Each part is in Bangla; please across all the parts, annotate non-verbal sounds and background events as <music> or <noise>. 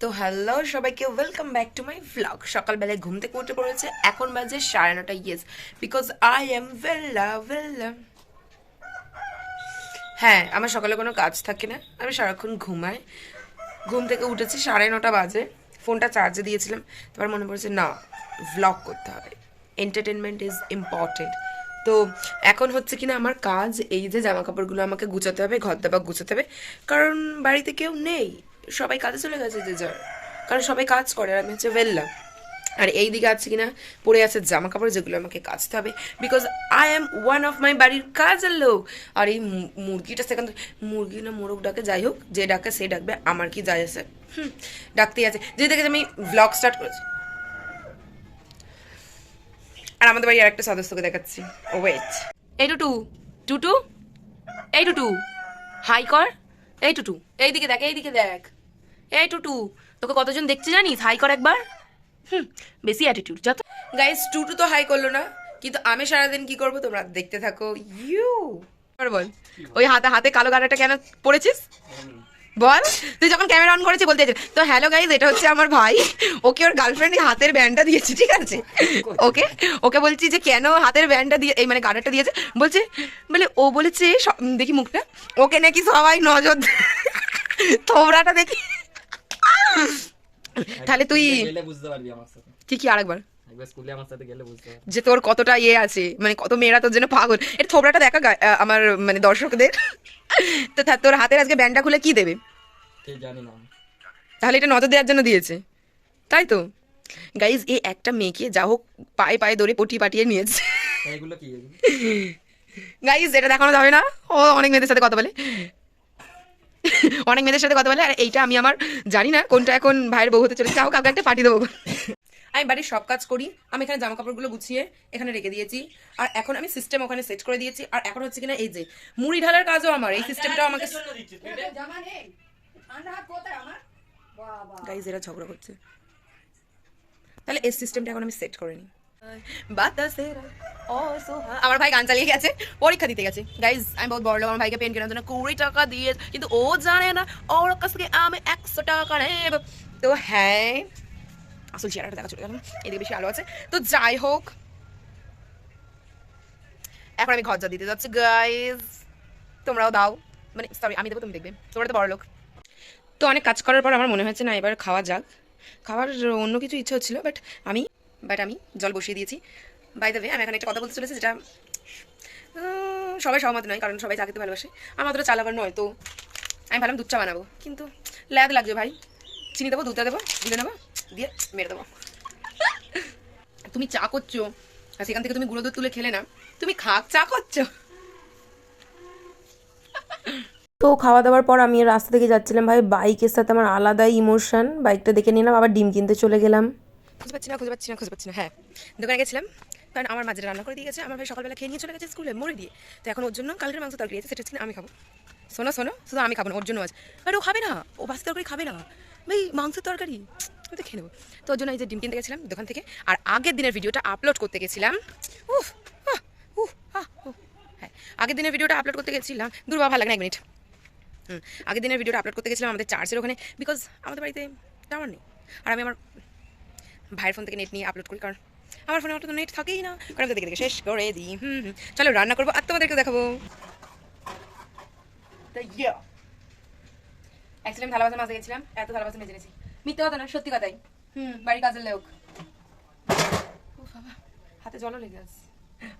তো হ্যালো সবাইকে welcome back to my vlog সকালবেলায় ঘুম থেকে উঠে পড়েছে, এখন বাজে সাড়ে নটা ইয়েস বিকজ আই এম ভেল্লা হ্যাঁ আমার সকালে কোনো কাজ থাকে না, আমি সারাক্ষণ ঘুমাই। ঘুম থেকে উঠেছি সাড়ে নটা বাজে, ফোনটা চার্জে দিয়েছিলাম, তারপর মনে পড়েছে না ভ্লগ করতে হবে। এন্টারটেনমেন্ট ইজ ইম্পর্টেন্ট তো এখন হচ্ছে কিনা আমার কাজ, এই যে জামা কাপড়গুলো আমাকে গুছাতে হবে ঘর দাবা গুছাতে হবে, কারণ বাড়িতে কেউ নেই। সবাই কাজে চলে গেছে যে যার। কারণ সবাই কাজ করে, আর আমি হচ্ছে ভেল্লা আর এই দিকে আছে কিনা পরে আছে জামা কাপড় যেগুলো আমাকে কাচতে হবে। Because I am one of my বাড়ির কাজের লোক। আর এই মুরগিটা সেখান মুরগি না মোরগ ডাকে, যাই হোক, যে ডাকে সে ডাকবে, আমার কি যায় আছে? হুম, ডাকতেই আছে। যে দেখে আমি ব্লগ স্টার্ট করেছি। আর আমাদের বাড়ি আরেকটা সদস্যকে দেখাচ্ছি। ও ওয়েট এই টুটু টুটু? এই টুটু? হাই কর। এই টুটু এই দিকে দেখ, এইদিকে দেখ। এই টুটু তোকে কতজন দেখছে জানিস? হাই কর একবার। হুম বেশি অ্যাটিটিউড যত গাইস টুটু তো হাই করল না কিন্তু আমি সারাদিন কি করব তোমরা দেখতে থাকো। ইউ বল ওই হাতে হাতে কালো গাড়াটা কেন পড়েছিস? বল তুই যখন ক্যামেরা অন করেছি বলতে তো হ্যালো গাইজ এটা হচ্ছে আমার ভাই। ওকে ওর গার্লফ্রেন্ড হাতের ব্যান্ডটা দিয়েছে ঠিক আছে? ওকে ওকে বলছি যে কেন হাতের ব্যান্ডটা দিয়ে এই মানে গার্ডারটা দিয়েছে? বলছে বলে ও বলেছে দেখি মুখটা। ওকে নাকি সবাই নজর থোবরাটা দেখি <laughs> তাহলে তুই গেলে বুঝতে পারবি আমার সাথে। কি কি আরেকবার? একবার স্কুলে আমার সাথে গেলে বুঝতে পারবি। যে তোর কতটা ইয়ে আছে মানে কত মেয়েরা তোর জন্য পাগল। এটা থোবরাটা দেখা আমার মানে দর্শকদের। <laughs> তো তোর হাতের আজকে ব্যান্ডটা খুলে কি দেবে? ঠিক জানি না। তাহলে এটা নজর দেওয়ার জন্য দিয়েছে। তাই তো? গাইজ এই একটা মেয়েকে যা হোক পায়ে পায়ে ধরে পটি পাটিয়ে নিয়েছে। তা এগুলো? <laughs> কি গাইজ এটা দেখানো যাবে না। ও অনেক মেয়েদের সাথে কথা বলে। অনেক মেয়েদের সাথে কথা বলে আর এইটা আমি আমার জানি না কোনটা এখন ভাইয়ের বউ হতে চলেছে। যাও কাউকে একটা পাঠিয়ে দেবো। আমি বাড়ির সব কাজ করি। আমি এখানে জামা কাপড়গুলো গুছিয়ে এখানে রেখে দিয়েছি। আর এখন আমি সিস্টেম ওখানে সেট করে দিয়েছি। আর এখন হচ্ছে কিনা এই যে মুড়ি ঢালার কাজও আমার। এই সিস্টেমটাও আমাকে গাইজ এরা ঝগড়া করছে। তাহলে এই সিস্টেমটা এখন আমি সেট করে নিই। আমার ভাই গান চালিয়ে গেছে, পরীক্ষা দিতে গেছে। গাইজ আমি বড় আমার ভাইকে জন্য কুড়ি টাকা কিন্তু ও জানে না, ওর কাছ থেকে তো হ্যাঁ বেশি আলো আছে। তো যাই হোক আমি ঘর যা দিতে তোমরাও দাও। মানে আমি দেবো, তুমি দেখবে। তো তো অনেক কাজ করার পর আমার মনে হয়েছে না, এবার খাওয়া যাক। খাওয়ার অন্য কিছু ইচ্ছে হচ্ছিল বাট আমি বাট আমি জল বসিয়ে দিয়েছি। বাই ওয়ে আমি এখন একটা কথা বলতে চলেছি যেটা সবাই সহমত নয়, কারণ সবাই চা খেতে ভালোবাসে। আমার তো চালাবার নয়, তো আমি ভাবলাম দুধ চা বানাবো। কিন্তু ল্যাদ লাগছে ভাই। চিনি দেবো, দুধটা দেবো দিয়ে নেব, দিয়ে মেরে দেবো। তুমি চা করছ, আর সেখান থেকে তুমি গুঁড়ো দুধ তুলে খেলে না, তুমি খাক, চা করছ। তো খাওয়া দাওয়ার পর আমি রাস্তা থেকে যাচ্ছিলাম ভাই, বাইকের সাথে আমার আলাদাই ইমোশন বাইকটা দেখে নিলাম, আবার ডিম কিনতে চলে গেলাম। খুঁজে পাচ্ছি না, খুঁজে পাচ্ছি না, খুঁজে পাচ্ছি না। হ্যাঁ দোকানে গেছিলাম, কারণ আমার মাঝে রান্না করে দিয়ে গেছে আমার ভাই সকালবেলা খেয়ে নিয়ে চলে গেছে স্কুলে মরে দিয়ে। তো এখন ওর জন্য কালকের মাংস তরকারি আছে, সেটা হচ্ছে আমি খাব। শোনো শোনো শুধু আমি খাব না, ওর জন্য আছে। আর ও খাবে না, ও বাসি তরকারি খাবে না। ভাই, মাংসের তরকারি, আমি তো খেয়ে নেব। তো ওর জন্য এই যে ডিম কিনতে গেছিলাম দোকান থেকে, আর আগের দিনের ভিডিওটা আপলোড করতে গেছিলাম। উফ উফ হ্যাঁ আগের দিনের ভিডিওটা আপলোড করতে গেছিলাম। দূর বাবা, ভালো লাগে না এক মিনিট। হুম, আগের দিনের ভিডিওটা আপলোড করতে গেছিলাম আমাদের চার্চের ওখানে বিকজ আমাদের বাড়িতে টাওয়ার নেই। আর আমি আমার ভাইয়ের ফোন থেকে নেট নিয়ে আপলোড করি কারণ আমার ফোনে অত তো নেট থাকেই না। কারণ দেখে দেখে শেষ করে দিই হুম হুম। চলো রান্না করব আর তোমাদেরকে দেখাবো। অ্যাক্সিডেন্ট থালা বাসন মাঝে গেছিলাম এত থালা বাসন মেজে নিয়েছি। মিথ্যে কথা না সত্যি কথাই। হুম বাড়ির কাজের লোক। হাতে জলও লেগে আছে।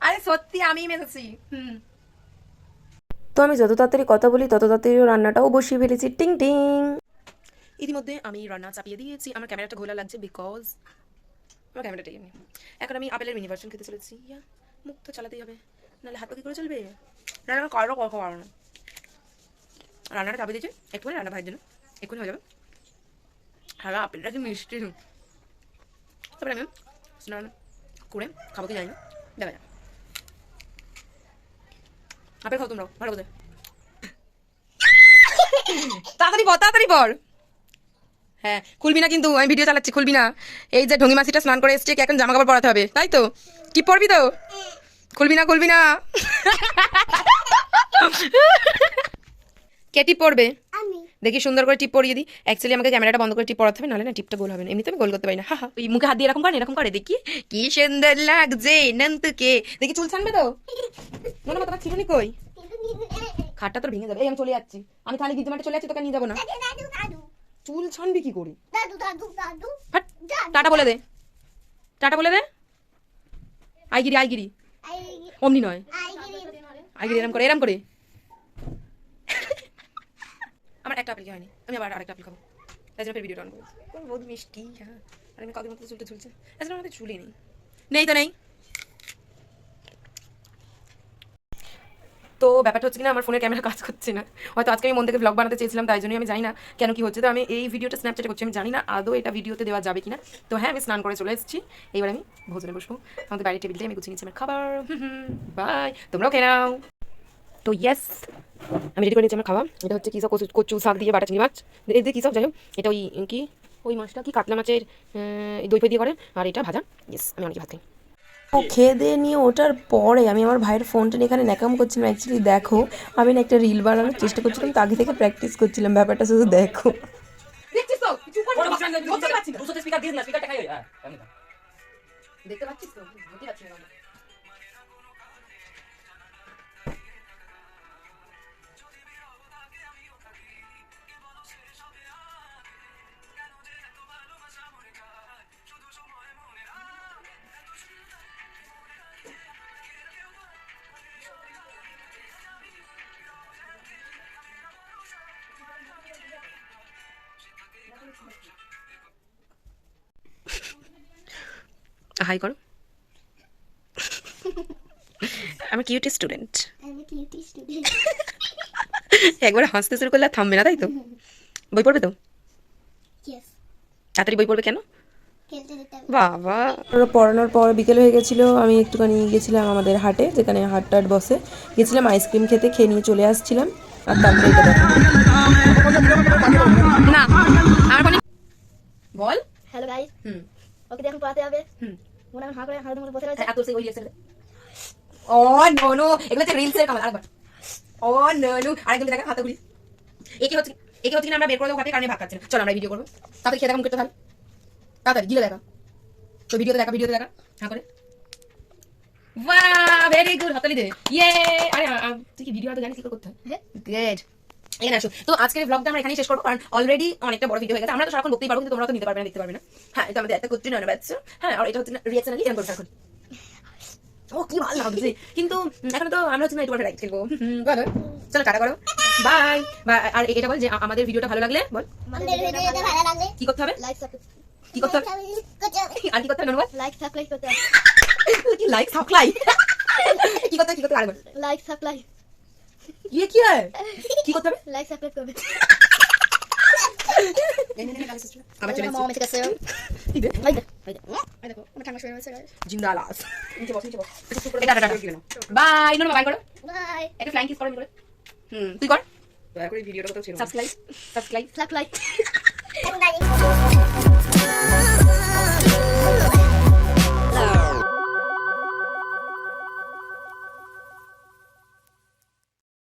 আরে সত্যি আমিই মেজেছি হুম। তো আমি যত তাড়াতাড়ি কথা বলি তত তাড়াতাড়ি রান্নাটাও বসিয়ে ফেলেছি। টিং টিং। ইতিমধ্যে আমি রান্না চাপিয়ে দিয়েছি। আমার ক্যামেরাটা ঘোলা লাগছে বিকজ আমার ক্যামেরাটাই এমনি। এখন আমি আপেলের মিনি ভার্সন খেতে চলেছি। ইয়া, মুখ তো চালাতেই হবে। নাহলে হাত কি করে চলবে? রান্না কারও কখনো পারো না রান্নাটা চাপিয়ে দিয়েছে। একটু করে রান্না ভাইয়ের জন্য। এক্ষুনি হয়ে যাবে। হ্যাঁ আপেলটা কি মিষ্টি? তারপরে আমি স্নান করে খাব কি জানি না। দেখা যাক। আপেল খাও তোমরাও। ভালো বোধ তাড়াতাড়ি বল তাড়াতাড়ি বল। হ্যাঁ খুলবি না কিন্তু আমি ভিডিও চালাচ্ছি খুলবি না। এই যে ঢঙ্গি মাসিটা স্নান করে এসছে এখন জামা কাপড় পরাতে হবে? তাই তো? কি পরবি তো? খুলবি না খুলবি না। কে টিপ পড়বে দেখি সুন্দর করে টিপ পরিয়ে দিই। অ্যাকচুয়ালি আমাকে ক্যামেরাটা বন্ধ করে টিপ পড়াতে হবে নাহলে না টিপটা গোল হবে না। এমনিতে আমি গোল করতে পারি না। হা হা ওই মুখে হাত দিয়ে এরকম করে এরকম করে দেখি। কি সুন্দর লাগছে নন্তকে। দেখি চুল ছানবে তো? মনে মতো ছিলনি কই? খাটটা তোর ভেঙে যাবে। এই আমি চলে যাচ্ছি। আমি তাহলে গিয়ে মাঠে চলে যাচ্ছি তোকে নিয়ে যাব না। চুল ছানবি কি করে? দাদু দাদু দাদু। টাটা বলে দে। টাটা বলে দে। আইগিরি আইগিরি। আই অমনি নয়। আই গিরি আইগিরি এরম করে এরম করে। আমার একটা আপেল হয়নি? আমি আবার আরেকটা আপেল খাব। তাই জন্য ভিডিওটা অন করেছি। বহুত মিষ্টি হ্যাঁ। আর আমি কাউকে মতো চুলটা ঝুলছে। তাছাড়া আমাদের চুলই নেই। নেই তো নেই। তো ব্যাপারটা হচ্ছে কিনা আমার ফোনের ক্যামেরা কাজ করছে না। হয়তো আজকে আমি মন থেকে ব্লগ বানাতে চেয়েছিলাম, তাই জন্যই আমি জানি না কেন কি হচ্ছে। তো আমি এই ভিডিওটা স্ন্যাপচ্যাটে করছি, আমি জানি না আদৌ এটা ভিডিওতে দেওয়া যাবে কিনা। তো হ্যাঁ আমি স্নান করে চলে এসেছি। এইবার আমি ভোজনে বসবো। আমাদের বাড়ির টেবিলটাই আমি গুছিয়ে নিচ্ছি আমার খাবার। বাই তোমরাও খেয়ে নাও। তো ইয়েস আমি রেডি করে নিচ্ছি আমার খাওয়া। এটা হচ্ছে কী সব কচু শাক দিয়ে বাটা চিংড়ি মাছ। এই দিয়ে কী সব? যাই হোক, এটা ওই, কি? ওই মাছটা কি কাতলা মাছের দই দিয়ে করে, আর এটা ভাজা। ইয়েস আমি অনেক ভাত খাই। ও খেয়ে দিয়ে নিয়ে ওটার পরে আমি আমার ভাইয়ের ফোনটা নিয়ে এখানে ন্যাকাম করছিলাম। অ্যাকচুয়ালি দেখো আমি না একটা রিল বানানোর চেষ্টা করছিলাম তাকে থেকে প্র্যাকটিস করছিলাম ব্যাপারটা শুধু দেখো। দেখছিস তো? চুপ হাই করো। আমি কিউটি স্টুডেন্ট আমি কিউটি স্টুডেন্ট একবার হাসতে শুরু করলে আর থামবে না তাই তো? বই পড়বে তো? তাড়াতাড়ি বই পড়বে কেন? বাবা। ওরা পড়ানোর পর বিকেল হয়ে গেছিল আমি একটুখানি গেছিলাম আমাদের হাটে যেখানে হাট টাট বসে। গেছিলাম আইসক্রিম খেতে খেয়ে নিয়ে চলে আসছিলাম। আর তারপরে না আমার কোনো বল। হ্যালো গাইস হুম। ওকে এখন পড়াতে হবে। হুম। মনে হয় হাঁ করে হাতে মধ্যে বসে রয়েছে। এত সেই ওই লেকচার ও নো নো এগুলো হচ্ছে রিলসের কামাল আরেকবার। ও নো নো আরেকজন দেখা হাতে একে হচ্ছে একে হচ্ছে কিনা আমরা বের করে দেবো ঘাটে কারণে ভাগ খাচ্ছে না। চলো আমরা ভিডিও করব। তাড়াতাড়ি খেয়ে দেখা করতে তাহলে। তাড়াতাড়ি গিলে দেখা। তো ভিডিওতে দেখা ভিডিওতে দেখা। করে। বাহ ভেরি গুড হাতালি দে। ইয়ে আরে তুই কি ভিডিও জানিস কি করতে হয়? হ্যাঁ। গুড এখানে আসো। তো আজকের ব্লগটা আমরা এখানেই শেষ করব কারণ অলরেডি অনেকটা বড় ভিডিও হয়ে গেছে। আমরা তো সারাক্ষণ দেখতেই পারব কিন্তু তোমরা তো নিতে পারবে না দেখতে পারবে না। হ্যাঁ এটা আমাদের একটা করতে বাচ্চা হ্যাঁ আর এটা হচ্ছে রিয়াকশন আলি এরকম এখন ও কি ভালো লাগছে। কিন্তু এখন তো আমরা হচ্ছে না একটু রাইট খেলব। বলো। চলো টাটা করো। বাই আর এটা বল যে আমাদের ভিডিওটা ভালো লাগলে বল। আমাদের ভিডিওটা ভালো লাগলে কি করতে হবে? লাইক <laughs> সাবস্ক্রাইব <laughs> <laughs> কি করতে হবে? আর কি করতে হবে লাইক সাবস্ক্রাইব করতে হবে। কি লাইক সাবস্ক্রাইব কি করতে কি করতে লাইক সাবস্ক্রাইব ইয়ে কি হয় কি করতে হবে লাইক সাবস্ক্রাইব করবে আবার চলে মামা মেসে গেছে এসেছি ওই দেখ ওই দেখ ওই দেখো আমার ঠান্ডা শুয়ে রয়েছে জিন্দালাস নিচে বস নিচে বস এটা টাটা বাই নন বাই করো বাই একটা ফ্লাইং কিস করো হুম তুই কর দয়া করে ভিডিওটা কোথাও ছিল সাবস্ক্রাইব সাবস্ক্রাইব লাইক লাইক